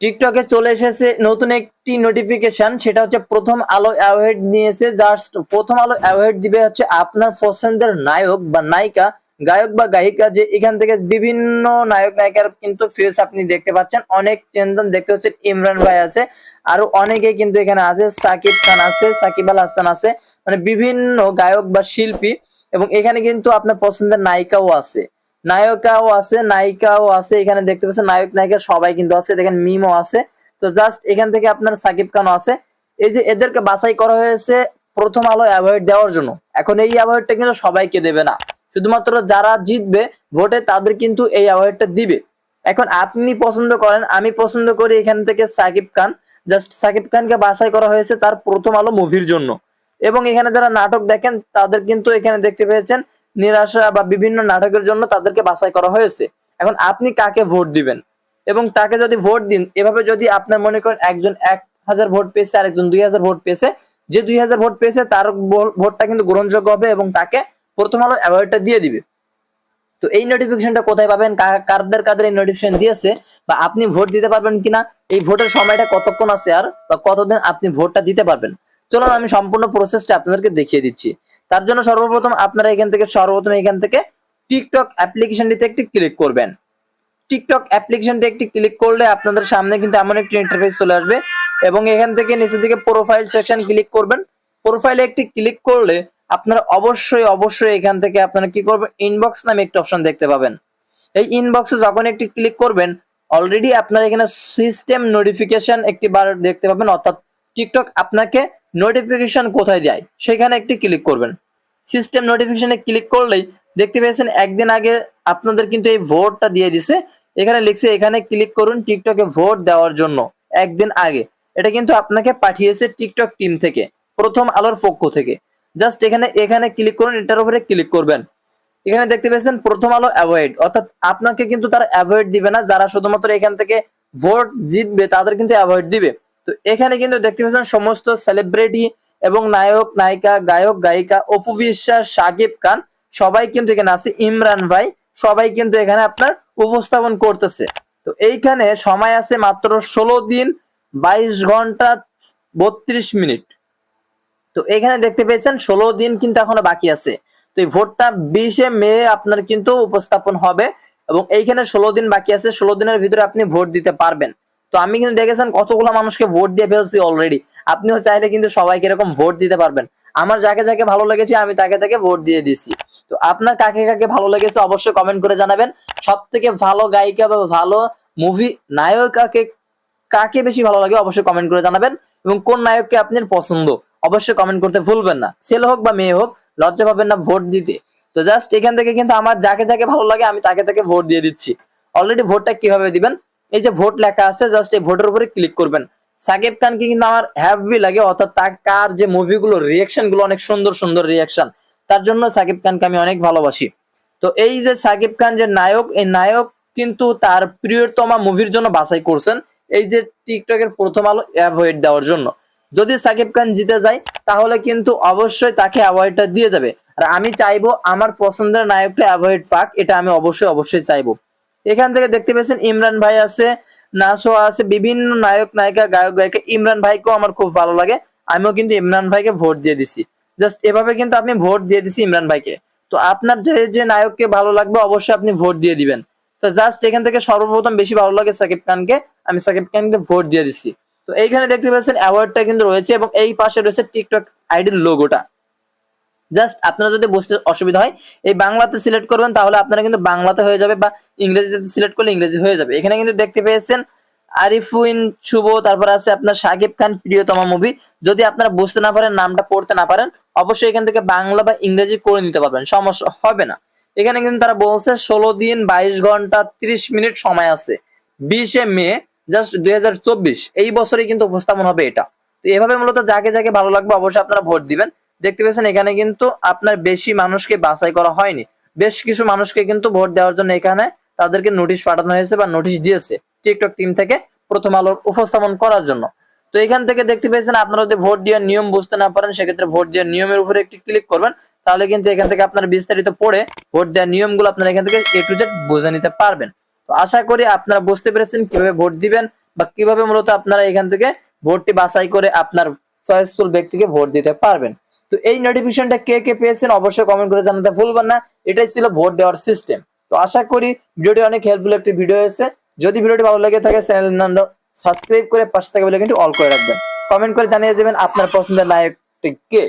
টিকটকে চলে এসেছে নতুন একটি নোটিফিকেশন সেটা হচ্ছে প্রথম আলো অ্যাওয়ার্ড নিয়েছে। জাস্ট প্রথম আলো অ্যাওয়ার্ড দিবে হচ্ছে আপনার পছন্দের নায়ক বা নায়িকা, গায়ক বা গায়িকা যে এখান থেকে বিভিন্ন নায়ক নায়িকার কিন্তু ফেস আপনি দেখতে পাচ্ছেন। অনেক চেন্দন দেখতে পাচ্ছেন, ইমরান ভাই আছে। আরও অনেকে কিন্তু এখানে আছে, সাকিব খান আছে, সাকিব আল হাসান আছে। মানে বিভিন্ন গায়ক বা শিল্পী এবং এখানে কিন্তু আপনার পছন্দের নায়িকাও আছে। নায়িকাও আছে নায়িকাও আছে, এখানে দেখতে পাচ্ছেন নায়ক, নায়িকা সবাই কিন্তু আছে, দেখেন মিমও আছে। তো জাস্ট এখান থেকে আপনার সাকিব খানও আছে। এই যে এদেরকে বাছাই করা হয়েছে প্রথম আলো অ্যাওয়ার্ড দেওয়ার জন্য। এখন এই অ্যাওয়ার্ডটা কিন্তু সবাইকে দেবে না। শুধুমাত্র যারা জিতবে, ভোটে তাদের কিন্তু এই অ্যাওয়ার্ডটা দিবে। এখন আপনি পছন্দ করেন, আমি পছন্দ করি এখান থেকে সাকিব খান। জাস্ট সাকিব খানকে বাছাই করা হয়েছে তার প্রথম আলো মুভির জন্য। এবং এখানে যারা নাটক দেখেন, তাদের কিন্তু এখানে দেখতে পেয়েছেন নিরাশা বা বিভিন্ন নাটকের জন্য তাদেরকে বাছাই করা হয়েছে। এখন আপনি কাকে ভোট দিবেন? এবং তাকে যদি ভোট দিন, এভাবে যদি আপনার মনে করেন একজন এক হাজার ভোট পেয়েছে, আরেকজন দুই হাজার ভোট পেয়েছে, যে দুই হাজার ভোট পেয়েছে তার ভোটটা কিন্তু গ্রহণযোগ্য হবে এবং তাকে প্রথম আলো অ্যাওয়ার্ডটা দিয়ে দিবে। তো এই নোটিফিকেশনটা কোথায় পাবেন? কারদের কাদের এই নোটিফিকেশন দিয়েছে? বা আপনি ভোট দিতে পারবেন কিনা? এই ভোটের সময়টা কতক্ষণ আছে আর? বা কতদিন আপনি ভোটটা দিতে পারবেন? চলুন আমি সম্পূর্ণ প্রসেসটা আপনাদেরকে দেখিয়ে দিচ্ছি। তার জন্য সর্বপ্রথম আপনারা এখান থেকে, সর্বপ্রথম এখান থেকে টিকটক অ্যাপ্লিকেশনটিতে একটি ক্লিক করবেন। টিকটক অ্যাপ্লিকেশনটি একটি ক্লিক করলে আপনাদের সামনে কিন্তু এমন একটি ইন্টারফেস চলে আসবে এবং এখান থেকে নিচের দিকে প্রোফাইল সেকশন ক্লিক করবেন। প্রোফাইলে একটি ক্লিক করলে আপনারা অবশ্যই অবশ্যই এখান থেকে আপনারা কি করবেন? ইনবক্স নামে একটি অপশন দেখতে পাবেন। এই ইনবক্সে যখন একটি ক্লিক করবেন অলরেডি আপনারা এখানে সিস্টেম নোটিফিকেশন একটি বার দেখতে পাবেন। অর্থাৎ টিকটক আপনাকে নোটিফিকেশন কোথায় দেয় সেখানে একটি ক্লিক করবেন। সিস্টেম নোটিফিকেশনে ক্লিক করলেই দেখতে পেয়েছেন একদিন আগে আপনাদের কিন্তু এই ভোটটা দিয়ে দিছে। এখানে লিখছে, এখানে ক্লিক করুন টিকটকে ভোট দেওয়ার জন্য, একদিন আগে। এটা কিন্তু আপনাকে পাঠিয়েছে টিকটক টিম থেকে, প্রথম আলোর পক্ষ থেকে। জাস্ট এখানে এখানে ক্লিক করুন, এটার উপরে ক্লিক করবেন। এখানে দেখতে পেয়েছেন প্রথম আলো অ্যাভয়েড অর্থাৎ আপনাকে কিন্তু তারা অ্যাভয়েড দিবে না, যারা শুধুমাত্র এখান থেকে ভোট জিতবে, তাদের কিন্তু অ্যাভয়েড দিবে। তো এখানে কিন্তু দেখতে পাচ্ছেন সমস্ত সেলিব্রিটি এবং নায়ক, নায়িকা, গায়ক, গায়িকা, অপু বিশ্বাস, সাকিব খান, সবাই কিন্তু এখানে আছে। ইমরান ভাই, সবাই কিন্তু এখানে আপনার উপস্থাপন করতেছে। তো এইখানে সময় আছে মাত্র ষোলো দিন, বাইশ ঘণ্টা, বত্রিশ মিনিট। তো এখানে দেখতে পেয়েছেন ষোলো দিন কিন্তু এখনও বাকি আছে। তো এই ভোটটা বিশে মে আপনার কিন্তু উপস্থাপন হবে এবং এইখানে ষোলো দিন বাকি আছে। ষোলো দিনের ভিতরে আপনি ভোট দিতে পারবেন। তো আমি কিন্তু দেখেছেন কতগুলো মানুষকে ভোট দিয়ে ফেলছি অলরেডি আপনিও চাইলে কিন্তু সবাইকে এরকম ভোট দিতে পারবেন। আমার যাকে যাকে ভালো লেগেছে, আমি তাকে তাকে ভোট দিয়ে দিছি। তো আপনার কাকে কাকে ভালো লেগেছে অবশ্যই কমেন্ট করে জানাবেন। সব থেকে ভালো গায়িকা বা ভালো মুভি নায়িকাকে কাকে বেশি ভালো লাগে অবশ্যই কমেন্ট করে জানাবেন। এবং কোন নায়ককে আপনার পছন্দ, অবশ্যই কমেন্ট করতে ভুলবেন না। ছেলে হোক বা মেয়ে হোক, লজ্জা পাবেন না ভোট দিতে। তো জাস্ট এখান থেকে কিন্তু আমার যাকে যাকে ভালো লাগে, আমি তাকে তাকে ভোট দিয়ে দিচ্ছি। অলরেডি ভোটটা কীভাবে দিবেন? এই যে ভোট লেখা আছে জাস্ট এই ভোটের উপরে ক্লিক করবেন। সাকিব খানকে কিন্তু আমার হ্যাভি লাগে, অর্থাৎ তার যে মুভিগুলো রিয়াকশনগুলো অনেক সুন্দর সুন্দর রিয়াকশন তার জন্য সাকিব খানকে আমি অনেক ভালোবাসি। তো এই যে সাকিব খান যে নায়ক, এই নায়ক কিন্তু তার প্রিয়তমা মুভির জন্য বাছাই করছেন। এই যে টিকটকের প্রথম আলো অ্যাভয়েড দেওয়ার জন্য। যদি সাকিব খান জিতে যায়, তাহলে কিন্তু অবশ্যই তাকে অ্যাভয়েডটা দিয়ে যাবে। আর আমি চাইব আমার পছন্দের নায়কটা অ্যাভয়েড পাক, এটা আমি অবশ্যই অবশ্যই চাইব। এখান থেকে দেখতে পেয়েছেন ইমরান ভাই আছে নাসো আছে, বিভিন্ন নায়ক, নায়িকা, গায়ক, গায়িকা। ইমরান ভাইকেও আমার খুব ভালো লাগে। আমিও কিন্তু ইমরান ভাইকে ভোট দিয়ে দিছি। জাস্ট এভাবে কিন্তু আপনি ভোট দিয়ে দিছি ইমরান ভাইকে। তো আপনার যে যে নায়ককে ভালো লাগবে অবশ্যই আপনি ভোট দিয়ে দিবেন। তো জাস্ট এখান থেকে সর্বপ্রথম বেশি ভালো লাগে সাকিব খানকে। আমি সাকিব খানকে ভোট দিয়ে দিচ্ছি তো এইখানে দেখতে পাচ্ছেন অ্যাওয়ার্ডটা কিন্তু রয়েছে এবং এই পাশে রয়েছে টিকটক আইডির লোগোটা জাস্ট আপনারা যদি বুঝতে অসুবিধা হয়, এই বাংলাতে সিলেক্ট করবেন, তাহলে আপনারা কিন্তু বাংলাতে হয়ে যাবে বা ইংরেজিতে সিলেক্ট করলে ইংরেজি হয়ে যাবে। এখানে কিন্তু দেখতে পেয়েছেন, আরিফুইন শুভ, তারপর আছে আপনার সাকিব খান প্রিয়তমা মুভি যদি আপনারা বুঝতে না পারেন, নামটা পড়তে না পারেন, অবশ্যই এখান থেকে বাংলা বা ইংরেজি করে নিতে পারবেন, সমস্যা হবে না। এখানে কিন্তু তারা বলছে, ষোলো দিন বাইশ ঘণ্টা ত্রিশ মিনিট সময় আছে। বিশে মে জাস্ট দুই হাজার চব্বিশ। এই বছরে কিন্তু উপস্থাপন হবে এটা। তো এভাবে মূলত যাকে যাকে ভালো লাগবে, অবশ্যই আপনারা ভোট দিবেন। দেখতে পেয়েছেন এখানে কিন্তু আপনার বেশি মানুষকে বাছাই করা হয়নি। বেশ কিছু মানুষকে কিন্তু ভোট দেওয়ার জন্য এখানে তাদেরকে নোটিশ পাঠানো হয়েছে বা নোটিশ দিয়েছে টিকটক টিম থেকে প্রথম আলোর উপস্থাপন করার জন্য। তো এখান থেকে দেখতে পেয়েছেন আপনারা যদি ভোট দেওয়ার নিয়ম বুঝতে না পারেন, সেক্ষেত্রে ভোট দেওয়ার নিয়মের উপরে একটি ক্লিক করবেন, তাহলে কিন্তু এখান থেকে আপনারা বিস্তারিত পড়ে ভোট দেওয়ার নিয়মগুলো আপনারা এখান থেকে এ টু জেড বুঝে নিতে পারবেন। তো আশা করি আপনারা বুঝতে পেরেছেন কীভাবে ভোট দিবেন বা কীভাবে মূলত আপনারা এখান থেকে ভোটটি বাছাই করে আপনার চয়েসফুল ব্যক্তিকে ভোট দিতে পারবেন। তো এই নোটিফিকেশনটা কে কে পেয়েছেন অবশ্যই কমেন্ট করে জানাতে ভুলবেন না। এটাই ছিল ভোট দেওয়ার সিস্টেম তো আশা করি ভিডিওটি অনেক হেল্পফুল একটি ভিডিও হয়েছে। যদি ভিডিওটি ভালো লেগে থাকে চ্যানেল সাবস্ক্রাইব করে পাশে থাকা বলে কিন্তু অল করে রাখবেন। কমেন্ট করে জানিয়ে দেবেন আপনার পছন্দের নায়কটি কে।